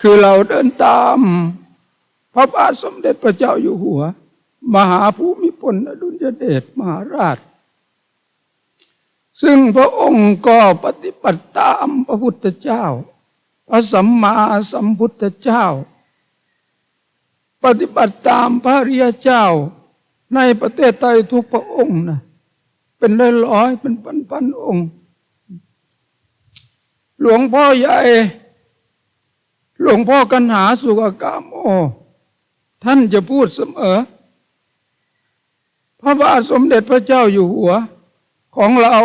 คือเราเดินตาม พระบาทสมเด็จพระเจ้าอยู่หัว มหาภูมิพลอดุลยเดชมหาราช ซึ่งพระองค์ก็ปฏิบัติตามพระพุทธเจ้า พระสัมมาสัมพุทธเจ้า ปฏิบัติตามพระริยเจ้า ในประเทศไทยทุกพระองค์นะเป็นร้อยร้อยๆเป็นพันพันๆองค์ หลวงพ่อใหญ่ หลวงพ่อกันหาสุกกามโมท่านจะพูดเสมอ พระบาทสมเด็จพระเจ้าอยู่หัวของเรา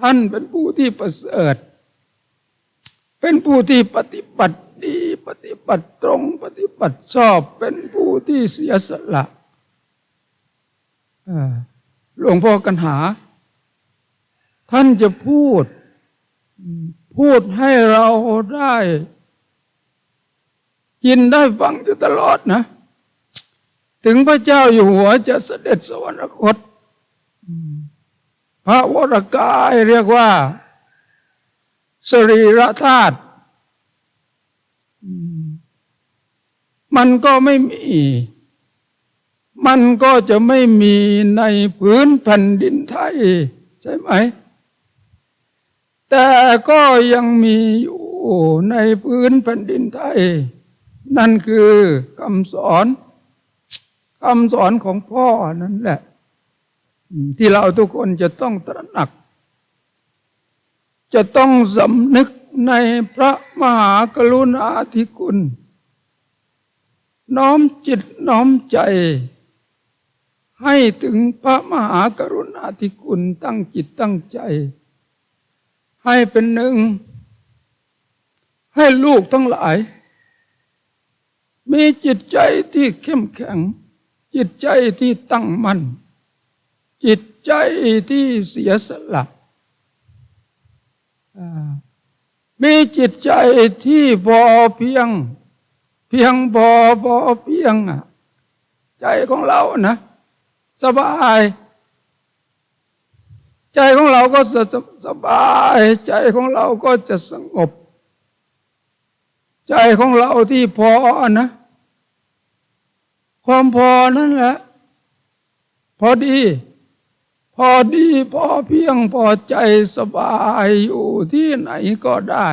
ท่านเป็นผู้ที่ประเสริฐ เป็นผู้ที่ปฏิบัติดีปฏิบัติตรงปฏิบัติชอบเป็นผู้ที่เสียสละหลวงพ่อกันหา ท่านจะพูด พูดให้เราได้ยินได้ฟังอยู่ตลอดนะ ถึงพระเจ้าอยู่หัวจะเสด็จสวรรคตพระวรกายเรียกว่า สรีระธาตุมันก็ไม่มี มันก็จะไม่มีในพื้นแผ่นดินไทย ใช่ไหม แต่ก็ยังมีอยู่ในพื้นแผ่นดินไทย นั่นคือคำสอนคำสอนของพ่อนั่นแหละ ที่เราทุกคนจะต้องตระหนัก จะต้องสำนึกในพระมหากรุณาธิคุณ น้อมจิตน้อมใจ ให้ถึงพระมหากรุณาธิคุณตั้งจิตตั้งใจ ให้เป็นหนึ่ง ให้ลูกทั้งหลาย มีจิตใจที่เข้มแข็ง จิตใจที่ตั้งมั่น จิตใจที่เสียสละมีจิตใจที่พอเพียง เพียงพอพอเพียงอะใจของเรานะ สบาย ใจของเราก็จะสบาย ใจของเราก็จะสงบ ใจของเราที่พอนะ ความพอนั่นแหละ พอดี พอดีพอเพียงพอใจสบายอยู่ที่ไหนก็ได้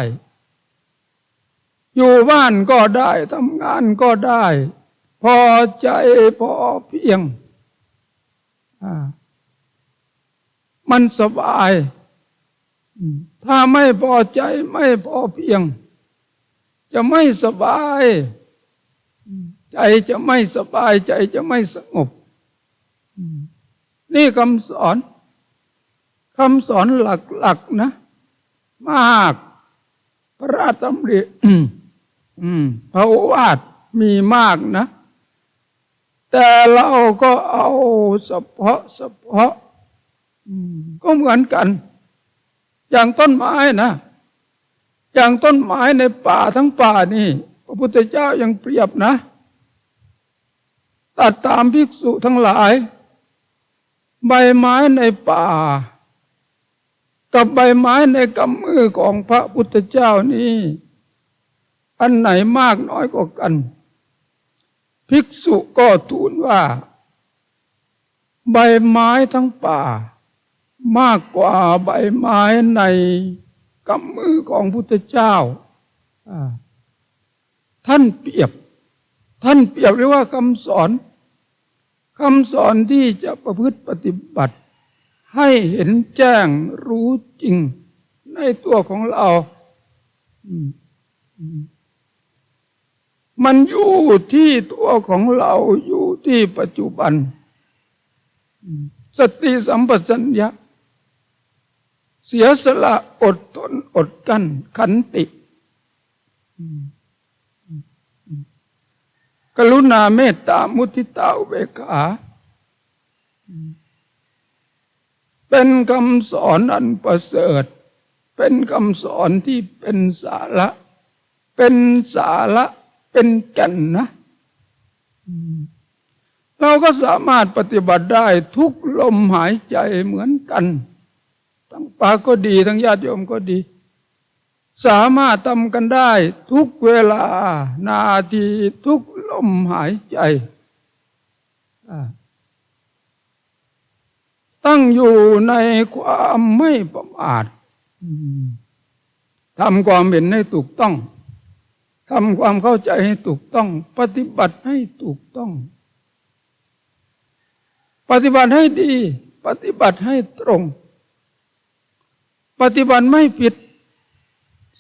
อยู่บ้านก็ได้ทำงานก็ได้ พอใจพอเพียงอ่า มันสบาย ถ้าไม่พอใจไม่พอเพียง จะไม่สบาย ใจจะไม่สบายใจจะไม่สงบ นี่คำสอนคำสอนหลักๆนะ มาก พระธราชดำริอืมอืมพระวาทมีมากนะ แต่เราก็เอาเฉพาะเฉพาะอืม ก็เหมือนกัน อย่างต้นไม้นะ อย่างต้นไม้ในป่าทั้งป่านี่ พระพุทธเจ้ายังเปรียบนะ ตัดตามภิกษุทั้งหลาย ใบไม้ในป่า กับใบไม้ในกำมือของพระพุทธเจ้านี้อันไหนมากน้อยกว่ากัน ภิกษุก็ทูลว่า ใบไม้ทั้งป่า มากกว่าใบไม้ในกำมือของพุทธเจ้า ท่านเปรียบ ท่านเปรียบเรียกว่าคำสอนคำสอนที่จะประพฤติปฏิบัติ ให้เห็นแจ้งรู้จริงในตัวของเรามันอยู่ที่ตัวของเราอยู่ที่ปัจจุบัน สติสัมปชัญญะ เสียสละอดทนอดกั้นขันติ กรุณาเมตตามุทิตาอุเบกขาเป็นคำสอนอันประเสริฐ เป็นคำสอนที่เป็นสาระ เป็นสาระเป็นแก่นนะเราก็สามารถปฏิบัติได้ทุกลมหายใจเหมือนกัน ทั้งปาก็ดี ทั้งญาติโยมก็ดี สามารถทำกันได้ทุกเวลา นาทีทุกลมหายใจ ตั้งอยู่ในความไม่ประมาททำความเห็นให้ถูกต้องทำความเข้าใจให้ถูกต้อง ปฏิบัติให้ถูกต้อง ปฏิบัติให้ดี ปฏิบัติให้ตรง ปฏิบัติไม่ผิด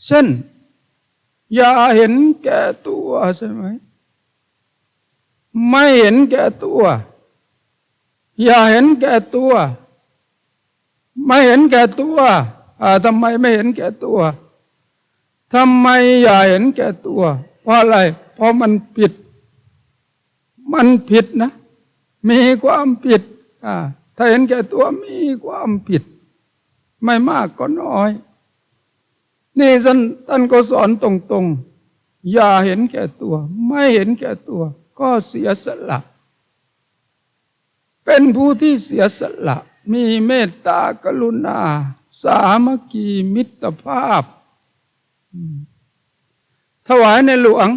เส้น อย่าเห็นแก่ตัวใช่ไหม ไม่เห็นแก่ตัว อย่าเห็นแก่ตัว ไม่เห็นแก่ตัวอ่าทำไมไม่เห็นแก่ตัวทำไมอย่าเห็นแก่ตัว เพราะอะไร เพราะมันผิด มันผิดนะ มีความผิดอ่าถ้าเห็นแก่ตัวมีความผิด ไม่มากก็น้อย นี่ท่านท่านก็สอนตรงๆ อย่าเห็นแก่ตัว ไม่เห็นแก่ตัว ก็เสียสละ เป็นผู้ที่เสียสละ มีเมตตากรุณา สามัคคีมิตรภาพ ถวายในหลวง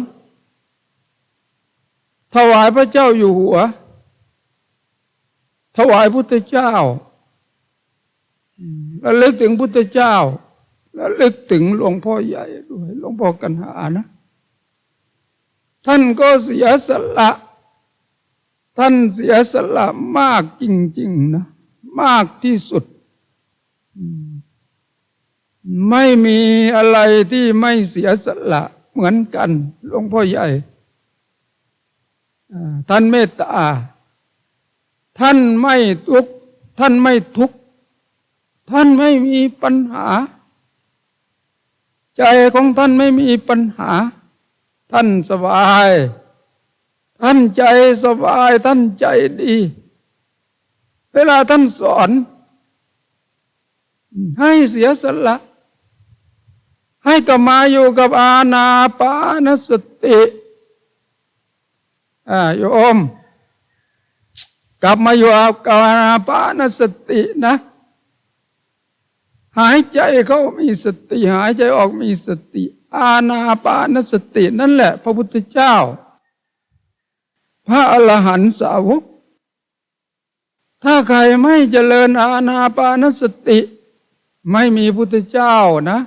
ถวายพระเจ้าอยู่หัว ถวายพุทธเจ้า แล้วลึกถึงพุทธเจ้าแล้วลึกถึงหลวงพ่อใหญ่ด้วยหลวงพ่อกันหานะ ท่านก็เสียสละ ท่านเสียสละมากจริง ๆ นะ มากที่สุด ไม่มีอะไรที่ไม่เสียสละเหมือนกันหลวงพ่อใหญ่ ท่านเมตตา ท่านไม่ทุกท่านไม่ทุก ท่านไม่มีปัญหา ใจของท่านไม่มีปัญหา ท่านสบาย ท่านใจสบายท่านใจดี เวลาท่านสอน ให้เสียสละ ให้กลับมาอยู่กับอาณาปานสติอ่าโยม กลับมาอยู่กับอาณาปานสตินะ หายใจเข้ามีสติ หายใจออกมีสติ อาณาปานสตินั่นแหละ พระพุทธเจ้า พระอรหันตสาวก ถ้าใครไม่เจริญอาณาปานสติ ไม่มีพุทธเจ้านะ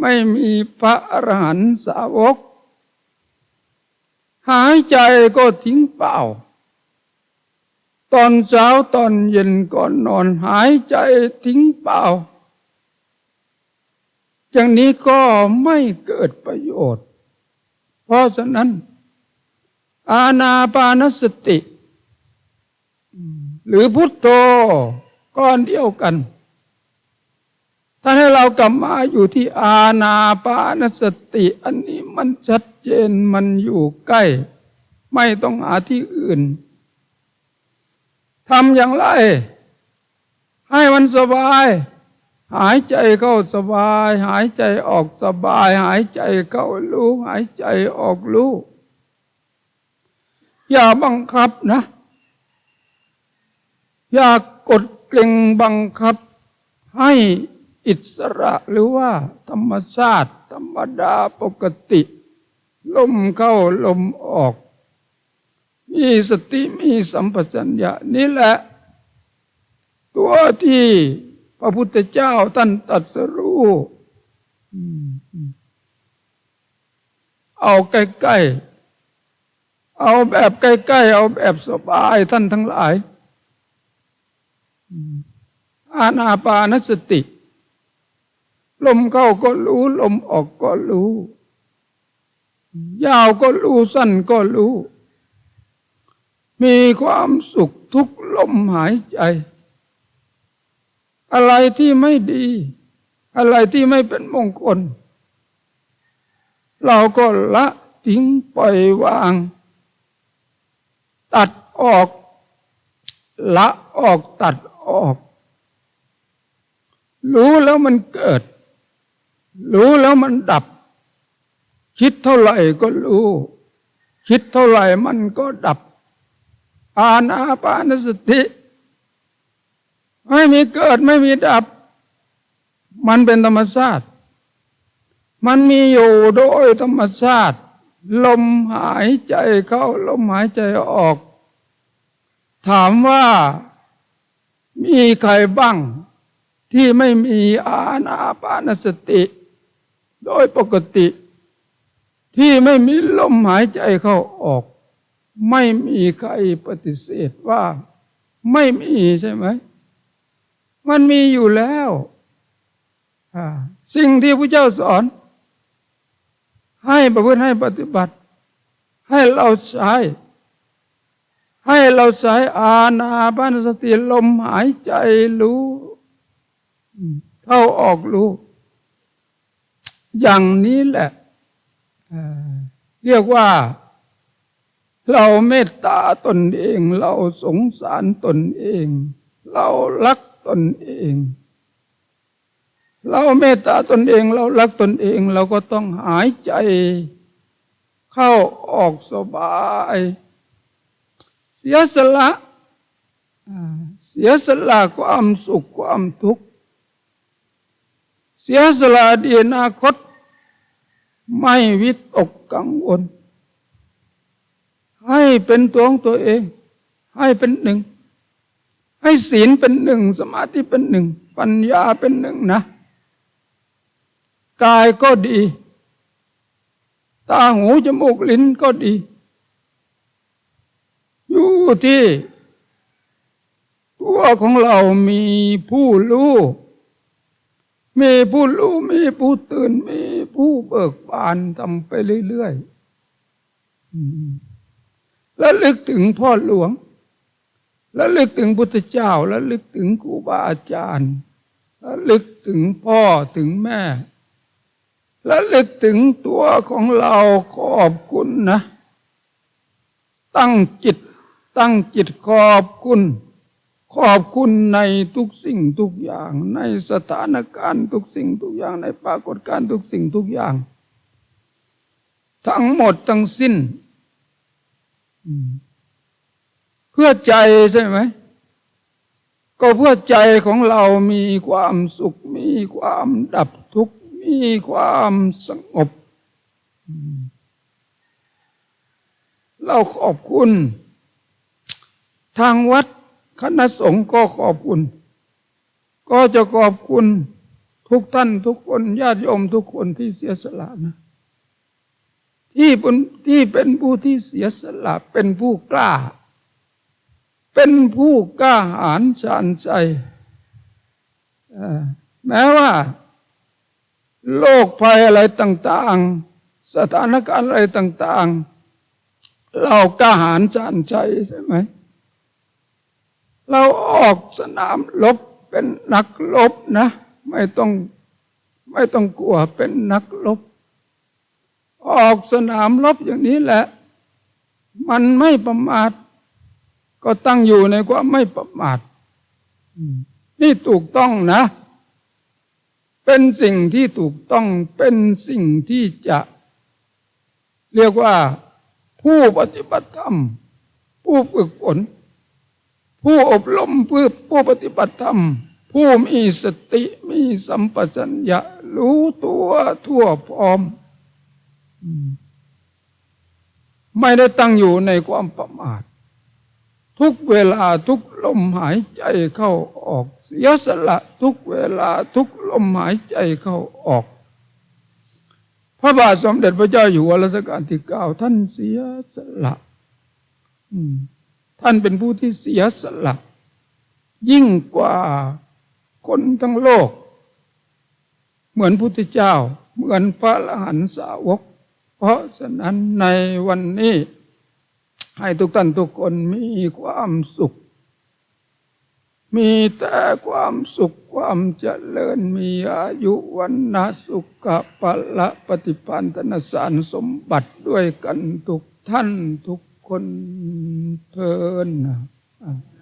ไม่มีพระอรหันตสาวก หายใจก็ทิ้งเปล่าตอนเช้าตอนเย็นก่อนนอนหายใจทิ้งเปล่า อย่างนี้ก็ไม่เกิดประโยชน์ เพราะฉะนั้น อาณาปานสติ หรือพุทโธก้อนเดียวกันถ้าให้เรากลับมาอยู่ที่อาณาปานสติ อันนี้มันชัดเจนมันอยู่ใกล้ ไม่ต้องหาที่อื่นทำอย่างไร ให้มันสบาย หายใจเข้าสบาย หายใจออกสบาย หายใจเข้ารู้หายใจออกรู้อย่าบังคับนะ อย่ากดเกรงบังคับ ให้อิสระหรือว่า ธรรมชาติ ธรรมดาปกติ ลมเข้าลมออก มีสติมีสัมปชัญญะนี่แหละ ตัวที่ ระพุทธเจ้าท่านตัดสรู้เอาใกล้ๆ เอาแบบใกล้ๆ เอาแบบสบายท่านทั้งหลาย อาณาปานสติ ลมเข้าก็รู้ ลมออกก็รู้ ยาวก็รู้สั้นก็รู้ มีความสุขทุกลมหายใจ อะไรที่ไม่ดี อะไรที่ไม่เป็นมงคล เราก็ละทิ้งปล่อยวาง ตัดออก ละออกตัดออก รู้แล้วมันเกิด รู้แล้วมันดับ คิดเท่าไหร่ก็รู้ คิดเท่าไหร่มันก็ดับอาณาปานสติ ไม่มีเกิดไม่มีดับ มันเป็นธรรมชาติ มันมีอยู่โดยธรรมชาติ ลมหายใจเข้าลมหายใจออก ถามว่ามีใครบ้าง ที่ไม่มีอาณาปานสติ โดยปกติ ที่ไม่มีลมหายใจเข้าออก ไม่มีใครปฏิเสธว่า ไม่มีใช่ไหม มันมีอยู่แล้วสิ่งที่พระเจ้าสอน ให้ประพฤติให้ปฏิบัติ ให้เราใช้ ให้เราใช้อาณาปานสติลมหายใจรู้เข้าออกรู้ อย่างนี้แหละเรียกว่า เราเมตตาตนเอง เราสงสารตนเอง เรารัก ตนเอง เราเมตตาตนเองเรารักตนเอง เราก็ต้องหายใจ เข้าออกสบาย เสียสละเสียสละความสุขความทุกข์ เสียสละอดีตอนาคต ไม่วิตกกังวลให้เป็นตัวของตัวเอง ให้เป็นหนึ่ง ให้ศีลเป็นหนึ่งสมาธิเป็นหนึ่ง ปัญญาเป็นหนึ่งนะ กายก็ดี ตาหูจมูกลิ้นก็ดี อยู่ที่ ตัวของเรามีผู้รู้มีผู้รู้มีผู้ตื่น มีผู้เบิกบานทำไปเรื่อยๆแล้วลึกถึงพ่อหลวง แล้วลึกถึงพุทธเจ้าแล้วลึกถึงครูบาอาจารย์แล้วลึกถึงพ่อถึงแม่ แล้วลึกถึงตัวของเราขอบคุณนะ ตั้งจิต ตั้งจิตขอบคุณ ขอบคุณในทุกสิ่งทุกอย่าง ในสถานการณ์ทุกสิ่งทุกอย่างในปรากฏการณ์ทุกสิ่งทุกอย่าง ทั้งหมดทั้งสิ้น เพื่อใจใช่ไหม ก็เพื่อใจของเรามีความสุข มีความดับทุกข์ มีความสงบ เราขอบคุณ ทางวัดคณะสงฆ์ก็ขอบคุณ ก็จะขอบคุณทุกท่านทุกคนญาติโยมทุกคนที่เสียสละนะที่เป็นที่เป็นผู้ที่เสียสละเป็นผู้กล้า เป็นผู้กล้าหาญชาญใจแม้ว่าโรคภัยอะไรต่างๆ สถานการณ์อะไรต่าง ๆ เรากล้าหาญชาญใจใช่ไหมเราออกสนามรบเป็นนักรบนะ ไม่ต้องไม่ต้องกลัวเป็นนักรบออกสนามรบอย่างนี้แหละ มันไม่ประมาท ก็ตั้งอยู่ในความไม่ประมาทอืมนี่ถูกต้องนะ เป็นสิ่งที่ถูกต้องเป็นสิ่งที่จะ เรียกว่า ผู้ปฏิบัติธรรม ผู้ฝึกฝน ผู้อบรมผู้ผู้ปฏิบัติธรรม ผู้มีสติมีสัมปชัญญะรู้ตัวทั่วพร้อม ไม่ได้ตั้งอยู่ในความประมาท ทุกเวลาทุกลมหายใจเข้าออกเสียสละทุกเวลาทุกลมหายใจเข้าออก พระบาทสมเด็จพระเจ้าอยู่หัวรัชกาลที่เก้าท่านเสียสละท่านเป็นผู้ที่เสียสละ ยิ่งกว่าคนทั้งโลก เหมือนพุทธเจ้า เหมือนพระอรหันตสาวก เพราะฉะนั้นในวันนี้ ให้ทุกท่านทุกคนมีความสุข มีแต่ความสุขความเจริญมีอายุวันนาสุขะปะละปฏิปันธนสารสมบัติด้วยกันทุกท่านทุกคนเพลินนะอะ